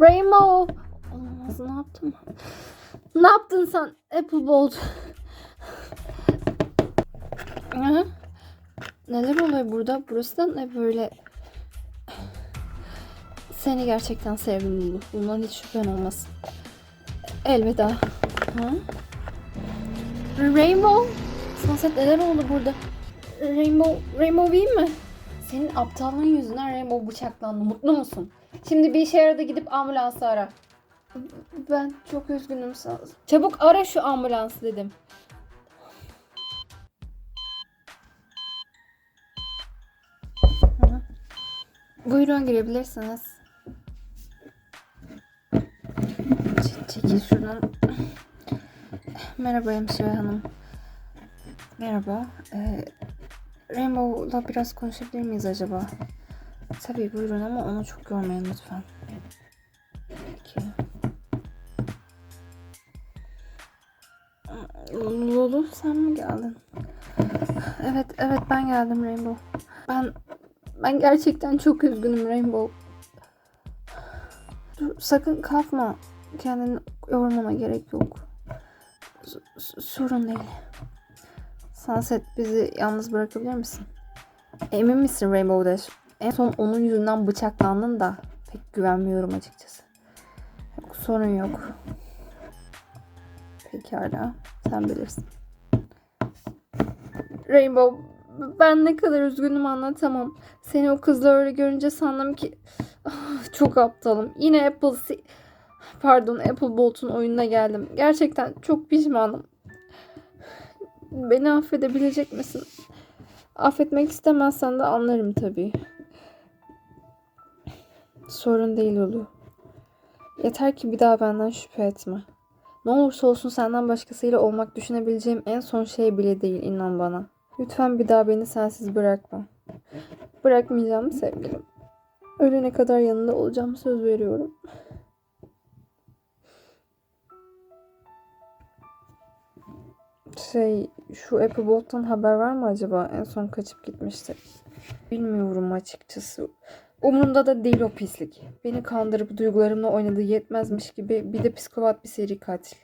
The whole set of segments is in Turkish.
Rainbow. Olamaz ne yaptım? Ne yaptın sen? Apple Bolt. Hı? Neler oluyor burada? Burası da ne böyle? Seni gerçekten sevdim Lulu. Bundan hiç şüphen olmasın. Elveda. Ha? Rainbow. Sunset neler oldu burada? Rainbow, Rainbow iyi mi? Senin aptallığın yüzünden Rainbow bıçaklandı. Mutlu musun? Şimdi bir işe yaradı gidip ambulansı ara. Ben çok üzgünüm sana. Çabuk ara şu ambulansı dedim. Buyurun girebilirsiniz. Ç- Çekil şuradan. Merhaba hemşire hanım. Merhaba. Ee, Rainbow'la biraz konuşabilir miyiz acaba? Tabii buyurun ama onu çok görmeyin lütfen. Peki. Lulu sen mi geldin? Evet evet ben geldim Rainbow. Ben ben gerçekten çok üzgünüm Rainbow. Dur sakın kalkma. Kendini yormana gerek yok. S- sorun değil. Sunset bizi yalnız bırakabilir misin? Emin misin Rainbow Dash? En son onun yüzünden bıçaklandın da pek güvenmiyorum açıkçası. Yok sorun yok. Pekala. Sen bilirsin. Rainbow ben ne kadar üzgünüm anlatamam. Seni o kızla öyle görünce sandım ki ah, çok aptalım. Yine Apple pardon Apple Bolt'un oyununa geldim. Gerçekten çok pişmanım. Beni affedebilecek misin? Affetmek istemezsen de anlarım tabii. Sorun değil Lulu. Yeter ki bir daha benden şüphe etme. Ne olursa olsun senden başkasıyla olmak düşünebileceğim en son şey bile değil inan bana. Lütfen bir daha beni sensiz bırakma. Bırakmayacağım sevgilim. Ölene kadar yanında olacağım söz veriyorum. Şey, şu Apple Bolt'tan haber var mı acaba? En son kaçıp gitmişti. Bilmiyorum açıkçası. Umurumda da değil o pislik. Beni kandırıp duygularımla oynadığı yetmezmiş gibi bir de psikopat bir seri katil.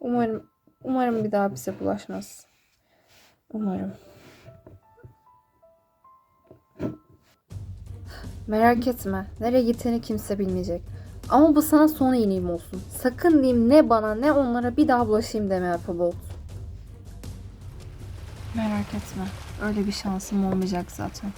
Umarım umarım bir daha bize bulaşmaz. Umarım. Merak etme. Nereye gittiğini kimse bilmeyecek. Ama bu sana son iyiliğim olsun. Sakın diyeyim ne bana ne onlara bir daha bulaşayım deme Applebolt. Merak etme. Öyle bir şansım olmayacak zaten.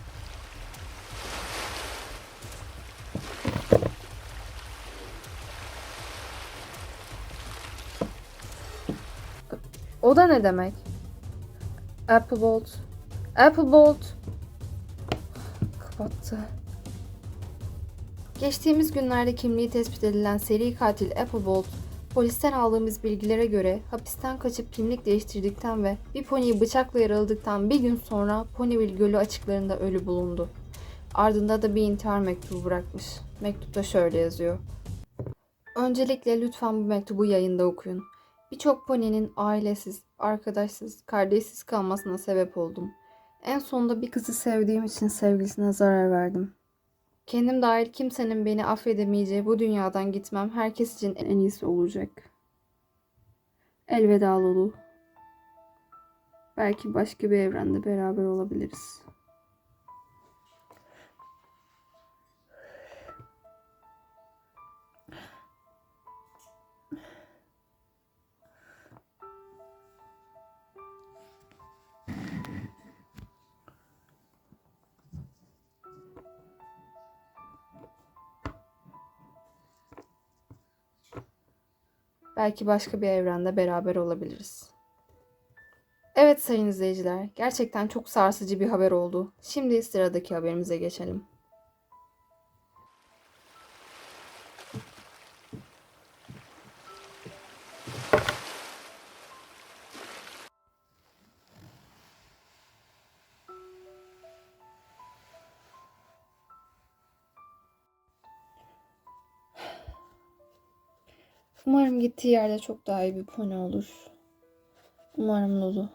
O da ne demek? Applebolt. Applebolt. Kapattı. Geçtiğimiz günlerde kimliği tespit edilen seri katil Applebolt, polisten aldığımız bilgilere göre hapisten kaçıp kimlik değiştirdikten ve bir poniyi bıçakla yaraladıktan bir gün sonra Ponyville Gölü açıklarında ölü bulundu. Ardında da bir intihar mektubu bırakmış. Mektupta şöyle yazıyor. Öncelikle lütfen bu mektubu yayında okuyun. Birçok poninin ailesiz, arkadaşsız, kardeşsiz kalmasına sebep oldum. En sonunda bir kızı sevdiğim için sevgilisine zarar verdim. Kendim dahil kimsenin beni affedemeyeceği bu dünyadan gitmem herkes için en iyisi olacak. Elveda Lulu. Belki başka bir evrende beraber olabiliriz. Belki başka bir evrende beraber olabiliriz. Evet sayın izleyiciler, gerçekten çok sarsıcı bir haber oldu. Şimdi sıradaki haberimize geçelim. Umarım gittiği yerde çok daha iyi bir pony olur. Umarım Lulu.